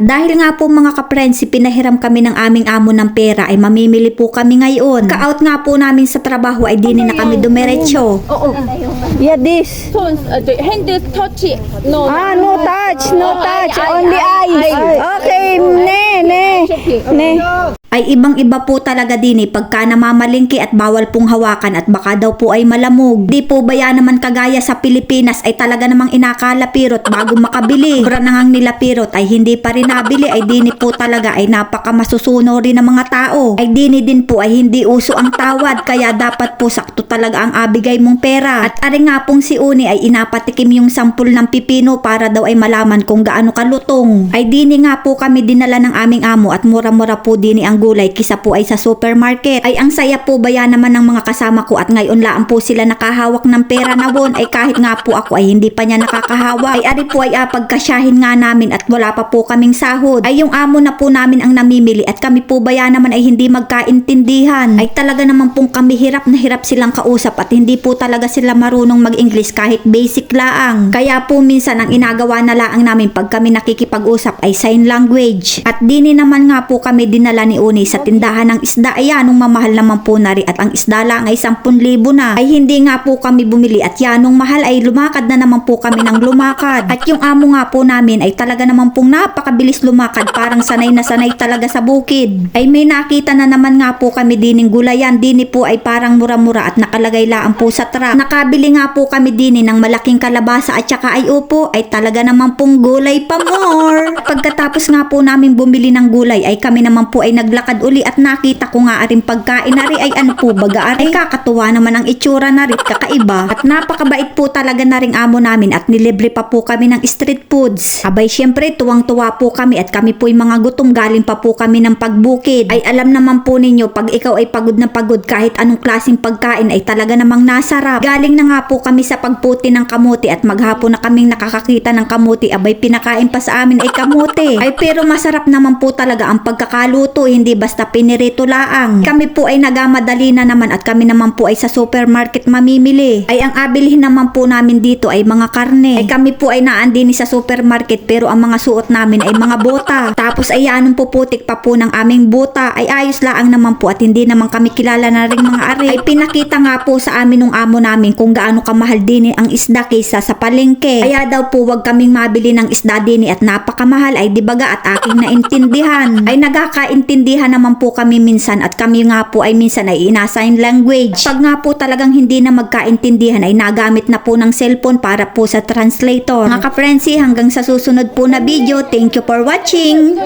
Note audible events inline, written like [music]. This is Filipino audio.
dahil nga po mga kaprensi, pinahiram kami ng aming amo ng pera ay mamimili po kami ngayon. Ka-out nga po namin sa trabaho ay dini na kami dumiretso. Oh, oh. Yeah, this. 손, 아, 저 hand touch. No. Ah, no touch, no Oh, touch, eye, eye, only eye, eyes. eye. Okay, ne, ne, Shopping. ne. ay ibang-iba po talaga din eh pagka namamalingki at bawal pong hawakan at baka daw po ay malamog. Di po ba yan naman kagaya sa Pilipinas ay talaga namang inakalapirot bago makabili. Kura na ngang nilapirot ay hindi pa rin nabili ay dini po talaga ay napaka masusuno rin ng mga tao. Ay dini din po ay hindi uso ang tawad kaya dapat po sakto talaga ang abigay mong pera. At ari nga pong si Uni ay inapatikim yung sampul ng pipino para daw ay malaman kung gaano kalutong. Ay dini nga po kami dinala ng aming amo at mura-mura po dini ang gulay kisa po ay sa supermarket. Ay ang saya po ba yan naman ng mga kasama ko at ngayon laan po sila nakahawak ng pera na won ay kahit nga po ako ay hindi pa niya nakakahawak. Ay ari po ay apagkasyahin nga namin at wala pa po kaming sahod. Ay yung amo na po namin ang namimili at kami po ba yan naman ay hindi magkaintindihan. Ay talaga naman pong kami hirap na hirap silang kausap at hindi po talaga sila marunong mag-English kahit basic laang. Kaya po minsan ang inagawa na laang namin pag kami nakikipag-usap ay sign language. At dini naman nga po kami dinala ni Uni sa tindahan ng isda. Ayan, nung mamahal naman po na rin at ang isda lang ay 10,000 na. Ay hindi nga po kami bumili at yan nung mahal ay lumakad na naman po kami ng lumakad. At yung amo nga po namin ay talaga naman pong napakabilis lumakad parang sanay na sanay talaga sa bukid. Ay may nakita na naman nga po kami dining gulayan. Dini po ay parang mura-mura at nakalagay laan po sa truck. Nakabili nga po kami dini ng malaking kalabasa at saka ay upo ay talaga naman pong gulay pa more. Pagkatapos nga po namin bumili ng gulay ay kami naman po ay naglakad uli at nakita ko nga aring pagkain na ay ano po baga ay kakatuwa naman ang itsura na rin kakaiba at napakabait po talaga na ring amo namin at nilibre pa po kami ng street foods. Abay syempre tuwang-tuwa po kami at kami po'y mga gutom galing pa po kami ng pagbukid. Ay alam naman po ninyo pag ikaw ay pagod na pagod kahit anong klaseng pagkain ay talaga namang nasarap. Galing na nga po kami sa pagputi ng kamuti at maghapon na kaming nakakakita ng kamuti abay pinakain pa sa amin ay kamuti. Ay pero masarap naman po talaga ang pagkakaluto hindi basta pinirito laang. Kami po ay nagamadali na naman at kami naman po ay sa supermarket mamimili. Ay ang abilihin naman po namin dito ay mga karne. Ay kami po ay naandini sa supermarket pero ang mga suot namin ay mga bota. [laughs] Tapos ay anong puputik pa po ng aming bota ay ayos laang naman po at hindi naman kami kilala na rin mga ari. Ay pinakita nga po sa amin ng amo namin kung gaano kamahal din ang isda kaysa sa palengke. Kaya daw po wag kaming mabili ng isda din at napakamahal ay dibaga at aking naintindihan. Ay nagkakaintindihan naman po kami minsan at kami nga po ay minsan ay ina-sign language. Pag nga po talagang hindi na magkaintindihan ay nagamit na po ng cellphone para po sa translator. Mga ka-frenzy hanggang sa susunod po na video. Thank you for watching!